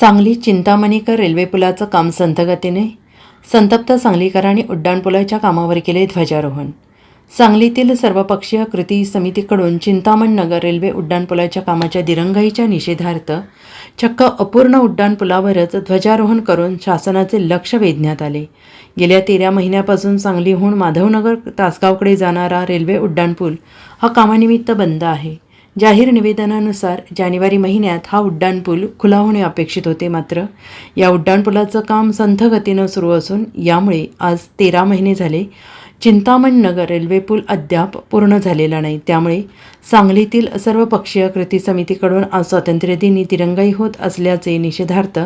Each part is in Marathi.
सांगली चिंतामणीकर रेल्वे पुलाचं काम संथगतीने. संतप्त सांगलीकरांनी उड्डाणपुलाच्या कामावर केले ध्वजारोहण. सांगलीतील सर्वपक्षीय कृती समितीकडून चिंतामण नगर रेल्वे उड्डाणपुलाच्या कामाच्या दिरंगाईच्या निषेधार्थ चक्क अपूर्ण उड्डाणपुलावरच ध्वजारोहण करून शासनाचे लक्ष वेधण्यात आले. गेल्या तेरा महिन्यापासून सांगलीहून माधवनगर तासगावकडे जाणारा रेल्वे उड्डाणपूल हा कामानिमित्त बंद आहे. जाहीर निवेदनानुसार जानेवारी महिन्यात हा उड्डाणपूल खुला होणे अपेक्षित होते मात्र या उड्डाणपुलाचं काम संथ गतीनं सुरू असून यामुळे आज तेरा महिने झाले चिंतामण नगर रेल्वे पूल अद्याप पूर्ण झालेला नाही. त्यामुळे सांगलीतील सर्व पक्षीय कृती समितीकडून आज स्वातंत्र्यदिनी तिरंगाई होत असल्याचे निषेधार्थ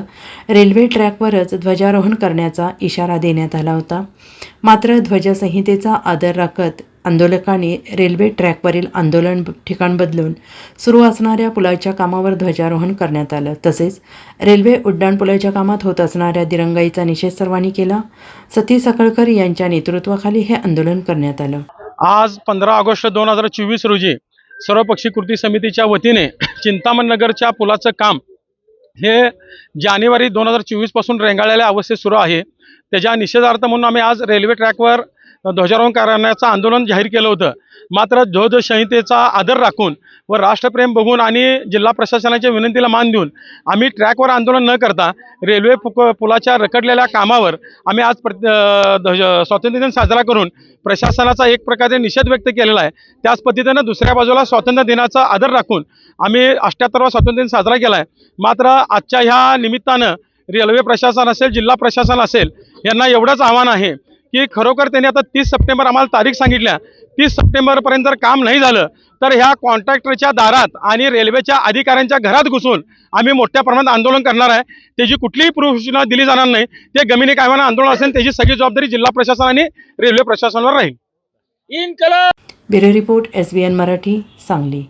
रेल्वे ट्रॅकवरच ध्वजारोहण करण्याचा इशारा देण्यात आला होता. मात्र ध्वजसंहितेचा आदर राखत आंदोलकांनी रेल्वे ट्रॅकवरील आंदोलन ठिकाण बदलून सुरू असणाऱ्या पुलाच्या कामावर ध्वजारोहण करण्यात आलं. तसेच रेल्वे उड्डाणपुलाच्या कामात होत असणाऱ्या दिरंगाईचा निषेध सर्वांनी केला. सती सकळकर यांच्या नेतृत्वाखाली हे आंदोलन करण्यात आलं. आज पंधरा ऑगस्ट दोन हजार चोवीस रोजी सर्वपक्षी कृती समितीच्या वतीने चिंतामण नगरच्या पुलाचं काम हे जानेवारी दोन हजार चोवीसपासून रेंगाळलेल्या अवस्थेत सुरू आहे. त्याच्या निषेधार्थ म्हणून आम्ही आज रेल्वे ट्रॅकवर ध्वजारोहण करण्याचं आंदोलन जाहीर केलं होतं. मात्र ध्वज संहितेचा आदर राखून व राष्ट्रप्रेम बघून आणि जिल्हा प्रशासनाच्या विनंतीला मान देऊन आम्ही ट्रॅकवर आंदोलन न करता रेल्वे पुक पुलाच्या रखडलेल्या कामावर आम्ही आज प्र ध्वज स्वातंत्र्य दिन साजरा करून प्रशासनाचा एक प्रकारे निषेध व्यक्त केलेला आहे. त्याच पद्धतीनं दुसऱ्या बाजूला स्वातंत्र्य दिनाचा आदर राखून आम्ही अष्ट्याहत्तरवा स्वातंत्र्य दिन साजरा केला आहे. मात्र आजच्या ह्या निमित्तानं रेल्वे प्रशासन असेल जिल्हा प्रशासन असेल यांना एवढंच आव्हान आहे की खरोखर त्यांनी आता तीस सप्टेंबर आम्हाला तारीख सांगितल्या. तीस सप्टेंबरपर्यंत जर काम नाही झालं तर ह्या कॉन्ट्रॅक्टरच्या दारात आणि रेल्वेच्या अधिकाऱ्यांच्या घरात घुसून आम्ही मोठ्या प्रमाणात आंदोलन करणार आहे. त्याची कुठलीही सूचना दिली जाणार नाही. ते गमिनी कायमानं आंदोलन असेल त्याची सगळी जबाबदारी जिल्हा प्रशासन आणि रेल्वे प्रशासनावर राहील. Bureau report S Marathi Sangli.